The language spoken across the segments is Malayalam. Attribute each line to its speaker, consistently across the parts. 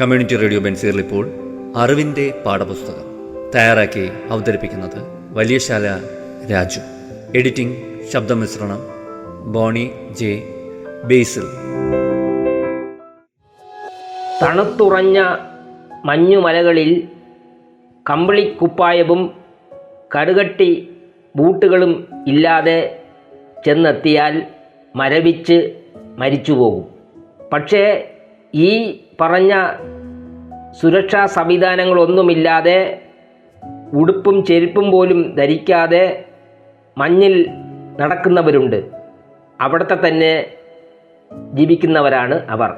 Speaker 1: കമ്മ്യൂണിറ്റി റേഡിയോ ബെൻസീറിൽ ഇപ്പോൾ അറിവിന്റെ പാഠപുസ്തകം തയ്യാറാക്കി അവതരിപ്പിക്കുന്നത് വലിയശാല രാജു. എഡിറ്റിംഗ് ശബ്ദമിശ്രണം ബോണി ജെ ബേസിൽ.
Speaker 2: തണുത്തുറഞ്ഞ മഞ്ഞുമലകളിൽ കമ്പിളിക്കുപ്പായവും കടുകട്ടി ബൂട്ടുകളും ഇല്ലാതെ ചെന്നെത്തിയാൽ മരവിച്ച് മരിച്ചുപോകും. പക്ഷേ ഈ പറഞ്ഞ സുരക്ഷാ സംവിധാനങ്ങളൊന്നുമില്ലാതെ ഉടുപ്പും ചെരുപ്പും പോലും ധരിക്കാതെ മഞ്ഞിൽ നടക്കുന്നവരുണ്ട്. അവിടുത്തെ തന്നെ ജീവിക്കുന്നവരാണ് അവർ.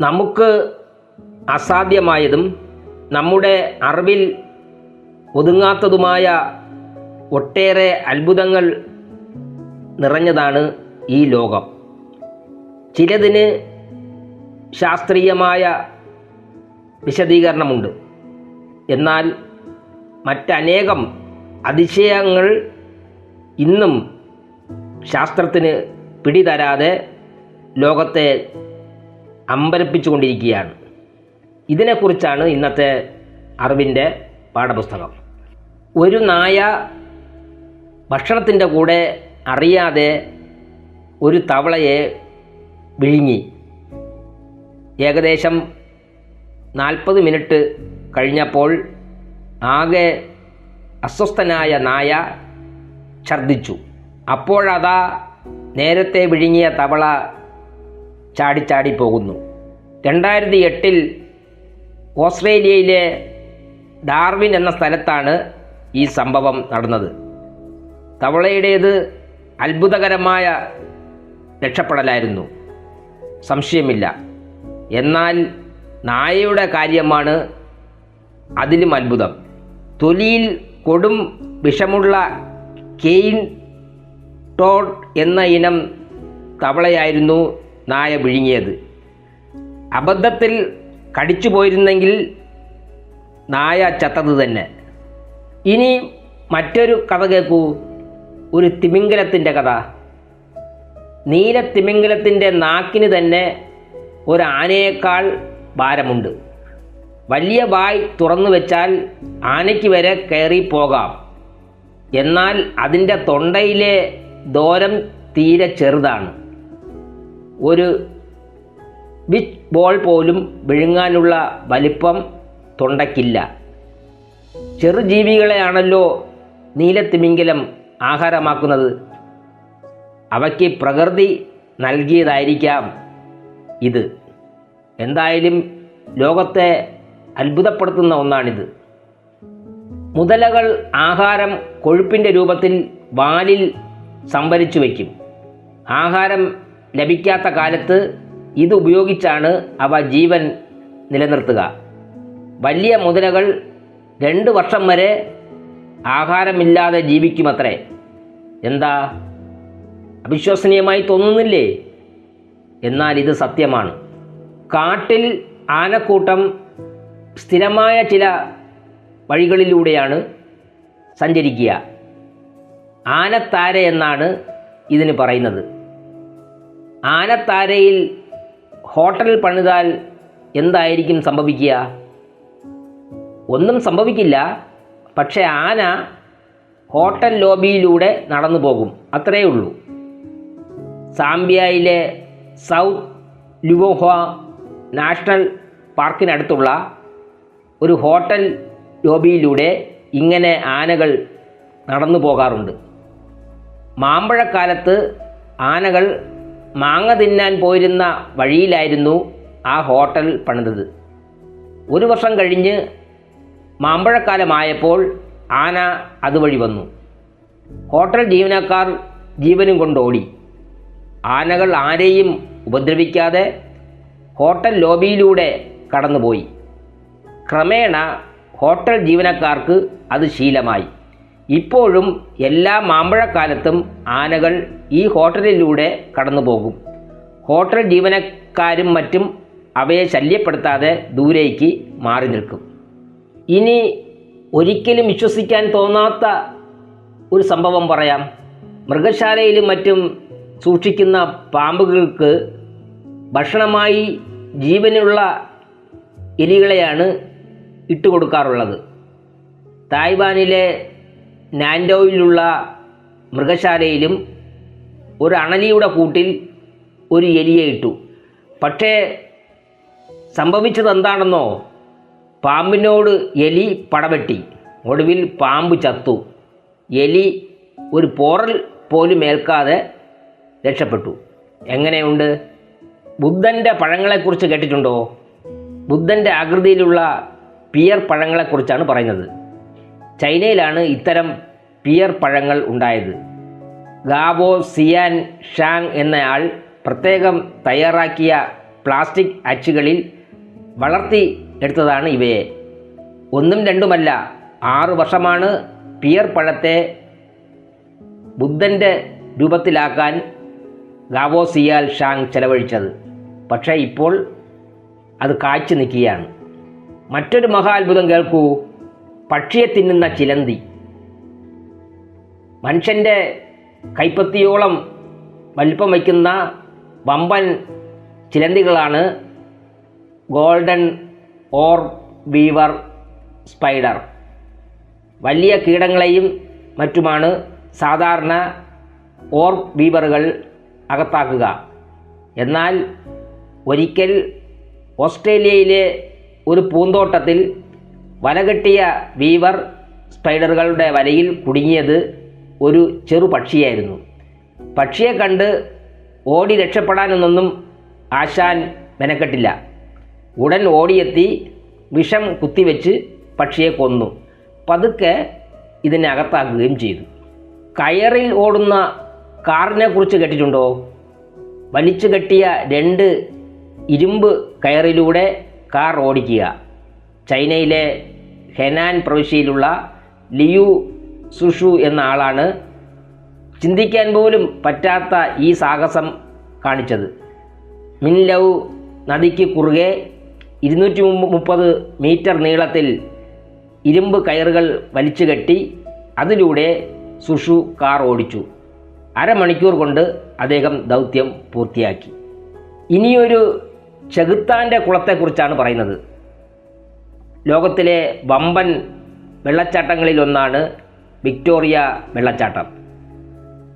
Speaker 2: നമുക്ക് അസാധ്യമായതും നമ്മുടെ അറിവിൽ ഒതുങ്ങാത്തതുമായ ഒട്ടേറെ അത്ഭുതങ്ങൾ നിറഞ്ഞതാണ് ഈ ലോകം. ചിലതിന് ശാസ്ത്രീയമായ വിശദീകരണമുണ്ട്. എന്നാൽ മറ്റനേകം അതിശയങ്ങൾ ഇന്നും ശാസ്ത്രത്തിന് പിടിതരാതെ ലോകത്തെ അമ്പരപ്പിച്ചുകൊണ്ടിരിക്കുകയാണ്. ഇതിനെക്കുറിച്ചാണ് ഇന്നത്തെ അറിവിന്റെ പാഠപുസ്തകം. ഒരു നായ ഭക്ഷണത്തിന്റെ കൂടെ അറിയാതെ ഒരു തവളയെ വിഴുങ്ങി. ഏകദേശം നാൽപ്പത് മിനിറ്റ് കഴിഞ്ഞപ്പോൾ ആകെ അസ്വസ്ഥനായ നായ ഛർദ്ദിച്ചു. അപ്പോഴതാ നേരത്തെ വിഴുങ്ങിയ തവള ചാടിച്ചാടി പോകുന്നു. രണ്ടായിരത്തി എട്ടിൽ ഓസ്ട്രേലിയയിലെ ഡാർവിൻ എന്ന സ്ഥലത്താണ് ഈ സംഭവം നടന്നത്. തവളയുടേത് അത്ഭുതകരമായ രക്ഷപ്പെടലായിരുന്നു. സംശയമില്ല. എന്നാൽ നായയുടെ കാര്യമാണ് അതിലും അത്ഭുതം. തൊലിയിൽ കൊടും വിഷമുള്ള കെയിൻ ടോട്ട് എന്ന ഇനം തവളയായിരുന്നു നായ വിഴുങ്ങിയത്. അബദ്ധത്തിൽ കടിച്ചു പോയിരുന്നെങ്കിൽ നായ ചത്തത് തന്നെ. ഇനി മറ്റൊരു കഥ കേൾക്കൂ. ഒരു തിമിംഗലത്തിന്റെ കഥ. നീല തിമിംഗലത്തിന്റെ നാക്കിന് തന്നെ ഒരു ആനയേക്കാൾ ഭാരമുണ്ട്. വലിയ വായ് തുറന്നു വെച്ചാൽ ആനയ്ക്ക് വരെ കയറി പോകാം. എന്നാൽ അതിന്റെ തൊണ്ടയിലെ ദോരം തീരെ ചെറുതാണ്. ഒരു ബിച്ച് ബോൾ പോലും വിഴുങ്ങാനുള്ള വലിപ്പം തൊണ്ടയ്ക്കില്ല. ചെറുജീവികളെയാണല്ലോ നീലത്തിമിംഗലം ആഹാരമാക്കുന്നത്. അവയ്ക്ക് പ്രകൃതി നൽകിയതായിരിക്കാം. ഇത്. എന്തായാലും ലോകത്തെ അത്ഭുതപ്പെടുത്തുന്ന ഒന്നാണിത്. മുതലകൾ ആഹാരം കൊഴുപ്പിന്റെ രൂപത്തിൽ വാലിൽ സംഭരിച്ചു വയ്ക്കും. ആഹാരം ലഭിക്കാത്ത കാലത്ത് ഇത് ഉപയോഗിച്ചാണ് അവ ജീവൻ നിലനിർത്തുക. വലിയ മുതലകൾ രണ്ട് വർഷം വരെ ആഹാരമില്ലാതെ ജീവിക്കുമത്രേ. എന്താ? അവിശ്വസനീയമായി തോന്നുന്നില്ലേ? എന്നാൽ ഇത് സത്യമാണ്. കാട്ടിൽ ആനക്കൂട്ടം സ്ഥിരമായ ചില വഴികളിലൂടെയാണ് സഞ്ചരിക്കുക. ആനത്താര എന്നാണ് ഇതിന് പറയുന്നത്. ആനത്താരയിൽ ഹോട്ടൽ പണിതാൽ എന്തായിരിക്കും സംഭവിക്കുക? ഒന്നും സംഭവിക്കില്ല. പക്ഷേ ആന ഹോട്ടൽ ലോബിയിലൂടെ നടന്നു പോകും അത്രയേ ഉള്ളൂ. സാംബിയയിലെ സൗത്ത് ലുവോഹ നാഷണൽ പാർക്കിനടുത്തുള്ള ഒരു ഹോട്ടൽ ലോബിയിലൂടെ ഇങ്ങനെ ആനകൾ നടന്നു പോകാറുണ്ട്. മാമ്പഴക്കാലത്ത് ആനകൾ മാങ്ങ തിന്നാൻ പോയിരുന്ന വഴിയിലായിരുന്നു ആ ഹോട്ടൽ പണിതത്. ഒരു വർഷം കഴിഞ്ഞ് മാമ്പഴക്കാലമായപ്പോൾ ആന അതുവഴി വന്നു. ഹോട്ടൽ ജീവനക്കാർ ജീവനും കൊണ്ടോടി ആനകൾ ആരെയും ഉപദ്രവിക്കാതെ ഹോട്ടൽ ലോബിയിലൂടെ കടന്നുപോയി. ക്രമേണ ഹോട്ടൽ ജീവനക്കാർക്ക് അത് ശീലമായി. ഇപ്പോഴും എല്ലാ മാമ്പഴക്കാലത്തും ആനകൾ ഈ ഹോട്ടലിലൂടെ കടന്നു പോകും ഹോട്ടൽ ജീവനക്കാരും മറ്റും അവയെ ശല്യപ്പെടുത്താതെ ദൂരേക്ക് മാറി നിൽക്കും. ഇനി ഒരിക്കലും വിശ്വസിക്കാൻ തോന്നാത്ത ഒരു സംഭവം പറയാം. മൃഗശാലയിലും മറ്റും സൂക്ഷിക്കുന്ന പാമ്പുകൾക്ക് ഭക്ഷണമായി ജീവനുള്ള എലികളെയാണ് ഇട്ടുകൊടുക്കാറുള്ളത്. തായ്വാനിലെ നാൻഡോയിലുള്ള മൃഗശാലയിലും ഒരു അണലിയുടെ കൂട്ടിൽ ഒരു എലിയെ ഇട്ടു. പക്ഷേ സംഭവിച്ചത് എന്താണെന്നോ പാമ്പിനോട് എലി പടവെട്ടി. ഒടുവിൽ പാമ്പ് ചത്തു. എലി ഒരു പോറൽ പോലും ഏൽക്കാതെ രക്ഷപ്പെട്ടു. എങ്ങനെയുണ്ട്? ബുദ്ധന്റെ പഴങ്ങളെക്കുറിച്ച് കേട്ടിട്ടുണ്ടോ? ബുദ്ധന്റെ ആകൃതിയിലുള്ള പിയർ പഴങ്ങളെക്കുറിച്ചാണ് പറയുന്നത്. ചൈനയിലാണ് ഇത്തരം പിയർ പഴങ്ങൾ ഉണ്ടായത്. ഗാവോ സിയാൻ ഷാങ് എന്നയാൾ പ്രത്യേകം തയ്യാറാക്കിയ പ്ലാസ്റ്റിക് അച്ചുകളിൽ വളർത്തി എടുത്തതാണ് ഇവയെ. ഒന്നും രണ്ടുമല്ല ആറ് വർഷമാണ് പിയർ പഴത്തെ ബുദ്ധന്റെ രൂപത്തിലാക്കാൻ ഗാവോ സിയാൽ ഷാങ് ചെലവഴിച്ചത്. പക്ഷേ ഇപ്പോൾ അത് കാഴ്ച നിൽക്കുകയാണ്. മറ്റൊരു മഹാത്ഭുതം കേൾക്കൂ. പക്ഷിയെ തിന്നുന്ന ചിലന്തി. മനുഷ്യന്റെ കൈപ്പത്തിയോളം വലിപ്പം വയ്ക്കുന്ന വമ്പൻ ചിലന്തികളാണ് ഗോൾഡൻ ഓർ വീവർ സ്പൈഡർ. വലിയ കീടങ്ങളെയും മറ്റുമാണ് സാധാരണ ഓർ വീവറുകൾ അകത്താക്കുക എന്നാൽ ഒരിക്കൽ ഓസ്ട്രേലിയയിലെ ഒരു പൂന്തോട്ടത്തിൽ വലകെട്ടിയ വീവർ സ്പൈഡറുകളുടെ വലയിൽ കുടുങ്ങിയത് ഒരു ചെറു പക്ഷിയായിരുന്നു. പക്ഷിയെ കണ്ട് ഓടി രക്ഷപ്പെടാനൊന്നും ആശാൻ മെനക്കെട്ടില്ല. ഉടൻ ഓടിയെത്തി വിഷം കുത്തിവെച്ച് പക്ഷിയെ കൊന്നു. പതുക്കെ ഇതിനെ അകത്താക്കുകയും ചെയ്തു. കയറിൽ ഓടുന്ന കാറിനെ കുറിച്ച് കേട്ടിട്ടുണ്ടോ? വലിച്ചു കെട്ടിയ രണ്ട് ഇരുമ്പ് കയറിലൂടെ കാർ ഓടിക്കുക. ചൈനയിലെ ഹെനാൻ പ്രവിശ്യയിലുള്ള ലിയു സുഷു എന്ന ആളാണ് ചിന്തിക്കാൻ പോലും പറ്റാത്ത ഈ സാഹസം കാണിച്ചത്. മിൻലൗ നദിക്ക് കുറുകെ ഇരുന്നൂറ്റി മുപ്പത് മീറ്റർ നീളത്തിൽ ഇരുമ്പ് കയറുകൾ വലിച്ചു കെട്ടി അതിലൂടെ സുഷു കാർ ഓടിച്ചു. അരമണിക്കൂർ കൊണ്ട് അദ്ദേഹം ദൗത്യം പൂർത്തിയാക്കി. ഇനിയൊരു ചെകുത്താന്റെ കുളത്തെക്കുറിച്ചാണ് പറയുന്നത്. ലോകത്തിലെ വമ്പൻ വെള്ളച്ചാട്ടങ്ങളിലൊന്നാണ് വിക്ടോറിയ വെള്ളച്ചാട്ടം.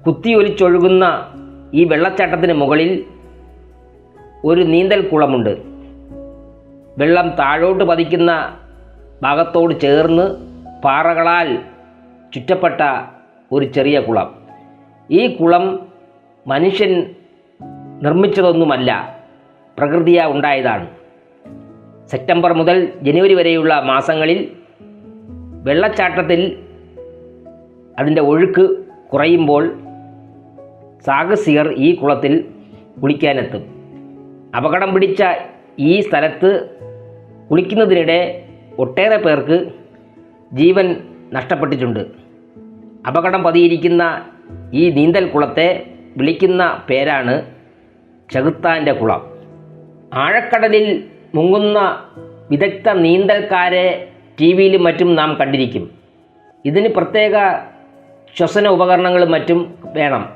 Speaker 2: കുത്തിയൊലിച്ചൊഴുകുന്ന ഈ വെള്ളച്ചാട്ടത്തിന് മുകളിൽ ഒരു നീന്തൽ കുളമുണ്ട്. വെള്ളം താഴോട്ട് പതിക്കുന്ന ഭാഗത്തോട് ചേർന്ന് പാറകളാൽ ചുറ്റപ്പെട്ട ഒരു ചെറിയ കുളം. ഈ കുളം മനുഷ്യൻ നിർമ്മിച്ചതൊന്നുമല്ല പ്രകൃതിയ ഉണ്ടായതാണ്. സെപ്റ്റംബർ മുതൽ ജനുവരി വരെയുള്ള മാസങ്ങളിൽ വെള്ളച്ചാട്ടത്തിൽ അതിന്റെ ഒഴുക്ക് കുറയുമ്പോൾ സാഹസികർ ഈ കുളത്തിൽ കുളിക്കാനെത്തും. അപകടം പിടിച്ച ഈ സ്ഥലത്ത് കുളിക്കുന്നതിനിടെ ഒട്ടേറെ പേർക്ക് ജീവൻ നഷ്ടപ്പെട്ടിട്ടുണ്ട്. അപകടം പതിയിരിക്കുന്ന ഈ നീന്തൽ കുളത്തെ വിളിക്കുന്ന പേരാണ് ചെകുത്താന്റെ കുളം. ആഴക്കടലിൽ മുങ്ങുന്ന വിദഗ്ധ നീന്തൽക്കാരെ ടി വിയിലും മറ്റും നാം കണ്ടിരിക്കും. ഇതിന് പ്രത്യേക ശ്വസന ഉപകരണങ്ങളും മറ്റും വേണം.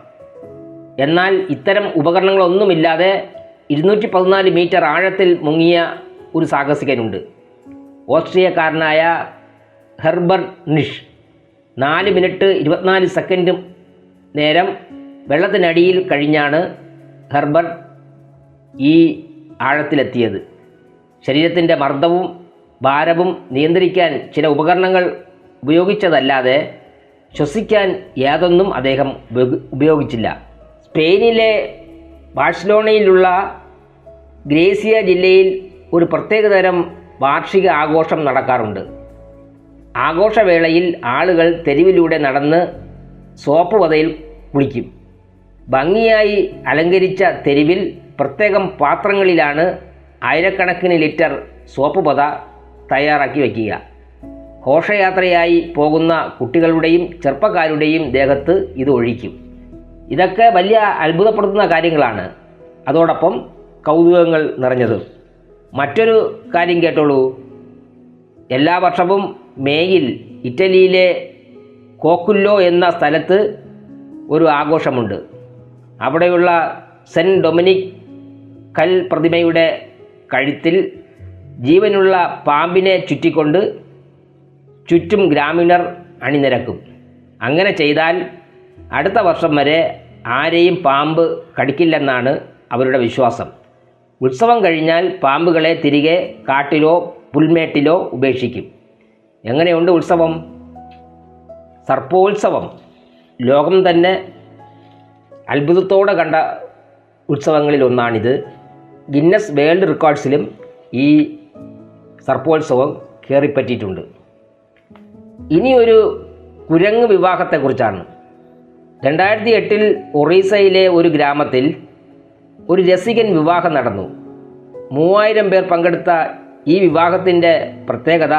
Speaker 2: എന്നാൽ ഇത്തരം ഉപകരണങ്ങളൊന്നുമില്ലാതെ ഇരുന്നൂറ്റി പതിനാല് മീറ്റർ ആഴത്തിൽ മുങ്ങിയ ഒരു സാഹസികനുണ്ട്. ഓസ്ട്രിയക്കാരനായ ഹെർബർട്ട് നിഷ്. നാല് മിനിറ്റ് ഇരുപത്തിനാല് സെക്കൻഡും നേരം വെള്ളത്തിനടിയിൽ കഴിഞ്ഞാണ് ഹെർബർ ഈ ആഴത്തിലെത്തിയത്. ശരീരത്തിന്റെ മർദ്ദവും ഭാരവും നിയന്ത്രിക്കാൻ ചില ഉപകരണങ്ങൾ ഉപയോഗിച്ചതല്ലാതെ ശ്വസിക്കാൻ യാതൊന്നും അദ്ദേഹം ഉപയോഗിച്ചില്ല. സ്പെയിനിലെ ബാഴ്സലോണയിലുള്ള ഗ്രേസിയ ജില്ലയിൽ ഒരു പ്രത്യേകതരം വാർഷിക ആഘോഷം നടക്കാറുണ്ട്. ആഘോഷവേളയിൽ ആളുകൾ തെരുവിലൂടെ നടന്ന് സോപ്പ് വതയിൽ കുളിക്കും. ഭംഗിയായി അലങ്കരിച്ച തെരുവിൽ പ്രത്യേകം പാത്രങ്ങളിലാണ് ആയിരക്കണക്കിന് ലിറ്റർ സോപ്പ് പത തയ്യാറാക്കി വയ്ക്കുക. ഘോഷയാത്രയായി പോകുന്ന കുട്ടികളുടെയും ചെറുപ്പക്കാരുടെയും ദേഹത്ത് ഇത് ഒഴിക്കും. ഇതൊക്കെ വലിയ അത്ഭുതപ്പെടുത്തുന്ന കാര്യങ്ങളാണ്. അതോടൊപ്പം കൗതുകങ്ങൾ നിറഞ്ഞത്. മറ്റൊരു കാര്യം കേട്ടോളൂ. എല്ലാ വർഷവും മേയിൽ ഇറ്റലിയിലെ കോക്കുല്ലോ എന്ന സ്ഥലത്ത് ഒരു ആഘോഷമുണ്ട്. അവിടെയുള്ള സെന്റ് ഡൊമിനിക് കൽ പ്രതിമയുടെ കഴുത്തിൽ ജീവനുള്ള പാമ്പിനെ ചുറ്റിക്കൊണ്ട് ചുറ്റും ഗ്രാമീണർ അണിനിരക്കും. അങ്ങനെ ചെയ്താൽ അടുത്ത വർഷം വരെ ആരെയും പാമ്പ് കടിക്കില്ലെന്നാണ് അവരുടെ വിശ്വാസം. ഉത്സവം കഴിഞ്ഞാൽ പാമ്പുകളെ തിരികെ കാട്ടിലോ പുൽമേട്ടിലോ ഉപേക്ഷിക്കും. എങ്ങനെയുണ്ട് ഉത്സവം? സർപ്പോത്സവം. ലോകം തന്നെ അത്ഭുതത്തോടെ കണ്ട ഉത്സവങ്ങളിലൊന്നാണിത് ഗിന്നസ് വേൾഡ് റെക്കോർഡ്സിലും ഈ സർപ്പോത്സവം കയറിപ്പറ്റിയിട്ടുണ്ട്. ഇനിയൊരു കുരങ്ങ് വിവാഹത്തെക്കുറിച്ചാണ്. രണ്ടായിരത്തി എട്ടിൽ ഒറീസയിലെ ഒരു ഗ്രാമത്തിൽ ഒരു രസികൻ വിവാഹം നടന്നു. മൂവായിരം പേർ പങ്കെടുത്ത ഈ വിവാഹത്തിന്റെ പ്രത്യേകത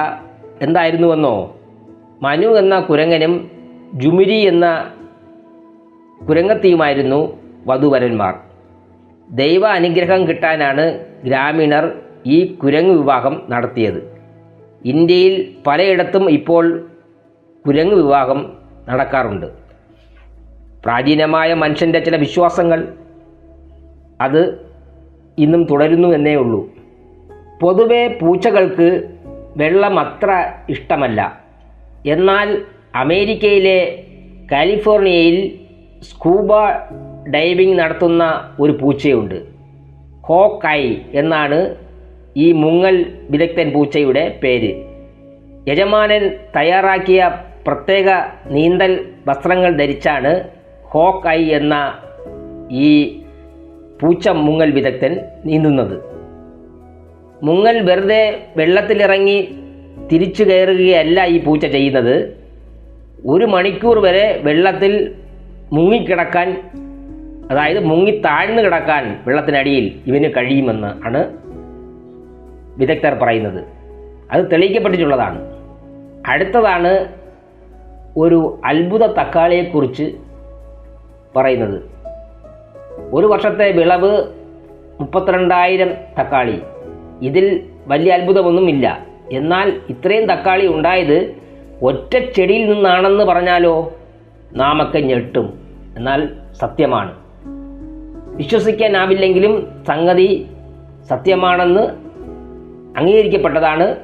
Speaker 2: എന്തായിരുന്നുവെന്നോ? മനു എന്ന കുരങ്ങനും ജുമിരി എന്ന കുരങ്ങത്തിയുമായിരുന്നു വധുവരന്മാർ. ദൈവ അനുഗ്രഹം കിട്ടാനാണ് ഗ്രാമീണർ ഈ കുരങ്ങ് വിവാഹം നടത്തിയത്. ഇന്ത്യയിൽ പലയിടത്തും ഇപ്പോൾ കുരങ്ങ് വിവാഹം നടക്കാറുണ്ട്. പ്രാചീനമായ മനുഷ്യന്റെ ചില വിശ്വാസങ്ങൾ അത് ഇന്നും തുടരുന്നു എന്നേ ഉള്ളൂ. പൊതുവെ പൂച്ചകൾക്ക് വെള്ളം അത്ര ഇഷ്ടമല്ല. എന്നാൽ അമേരിക്കയിലെ കാലിഫോർണിയയിൽ സ്കൂബ ഡൈവിംഗ് നടത്തുന്ന ഒരു പൂച്ചയുണ്ട്. കോക്കായി എന്നാണ് ഈ മുങ്ങൽ വിദഗ്ധൻ പൂച്ചയുടെ പേര്. യജമാനൻ തയ്യാറാക്കിയ പ്രത്യേക നീന്തൽ വസ്ത്രങ്ങൾ ധരിച്ചാണ് ഹോക്കൈ എന്ന ഈ പൂച്ച മുങ്ങൽ വിദഗ്ധൻ നീന്തുന്നത്. മുങ്ങൽ വെറുതെ വെള്ളത്തിലിറങ്ങി തിരിച്ചു കയറുകയല്ല ഈ പൂച്ച ചെയ്യുന്നത്. ഒരു മണിക്കൂർ വരെ വെള്ളത്തിൽ മുങ്ങിക്കിടക്കാൻ അതായത് മുങ്ങി താഴ്ന്നു കിടക്കാൻ വെള്ളത്തിനടിയിൽ ഇവന് കഴിയുമെന്ന് ആണ് വിദഗ്ധർ പറയുന്നത്. അത് തെളിയിക്കപ്പെട്ടിട്ടുള്ളതാണ്. അടുത്തതാണ് ഒരു അത്ഭുത തക്കാളിയെക്കുറിച്ച് പറയുന്നത്. ഒരു വർഷത്തെ വിളവ് മുപ്പത്തിരണ്ടായിരം തക്കാളി. ഇതിൽ വലിയ അത്ഭുതമൊന്നുമില്ല. എന്നാൽ ഇത്രയും തക്കാളി ഉണ്ടായത് ഒറ്റ ചെടിയിൽ നിന്നാണെന്ന് പറഞ്ഞാലോ? നാമൊക്കെ ഞെട്ടും. എന്നാൽ സത്യമാണ്. വിശ്വസിക്കാനാവില്ലെങ്കിലും സംഗതി സത്യമാണെന്ന് അംഗീകരിക്കപ്പെട്ടതാണ്.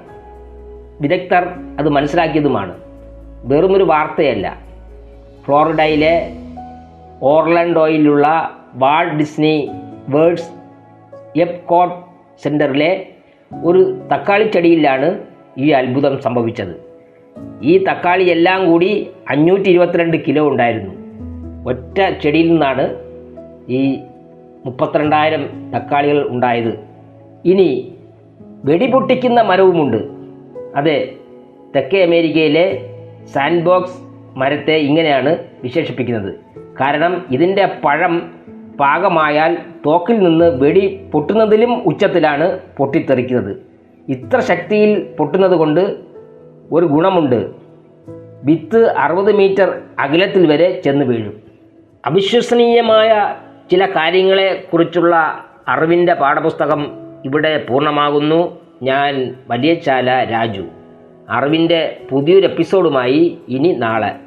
Speaker 2: വിദഗ്ധർ അത് മനസ്സിലാക്കിയതുമാണ്. വെറുമൊരു വാർത്തയല്ല. ഫ്ലോറിഡയിലെ ഓർലൻഡോയിലുള്ള വാൾഡ് ഡിസ്നി വേൾഡ്സ് എപ്കോട്ട് സെന്ററിലെ ഒരു തക്കാളി ചെടിയിലാണ് ഈ അത്ഭുതം സംഭവിച്ചത്. ഈ തക്കാളി എല്ലാം കൂടി അഞ്ഞൂറ്റി ഇരുപത്തിരണ്ട് കിലോ ഉണ്ടായിരുന്നു. ഒറ്റ ചെടിയിൽ നിന്നാണ് ഈ മുപ്പത്തിരണ്ടായിരം തക്കാളികൾ ഉണ്ടായത്. ഇനി വെടിപൊട്ടിക്കുന്ന മരവുമുണ്ട്. അതെ തെക്കേ അമേരിക്കയിലെ സാൻഡ് ബോക്സ് മരത്തെ ഇങ്ങനെയാണ് വിശേഷിപ്പിക്കുന്നത്. കാരണം ഇതിന്റെ പഴം പാകമായാൽ തോക്കിൽ നിന്ന് വെടി പൊട്ടുന്നതിലും ഉച്ചത്തിലാണ് പൊട്ടിത്തെറിക്കുന്നത്. ഇത്ര ശക്തിയിൽ പൊട്ടുന്നത് കൊണ്ട് ഒരു ഗുണമുണ്ട്. വിത്ത് അറുപത് മീറ്റർ അകലത്തിൽ വരെ ചെന്ന് വീഴും. അവിശ്വസനീയമായ ചില കാര്യങ്ങളെക്കുറിച്ചുള്ള അറിവിന്റെ പാഠപുസ്തകം ഇവിടെ പൂർണമാകുന്നു. ഞാൻ വലിയച്ചാല രാജു. അറിവിന്റെ പുതിയൊരു എപ്പിസോഡുമായി ഇനി നാളെ.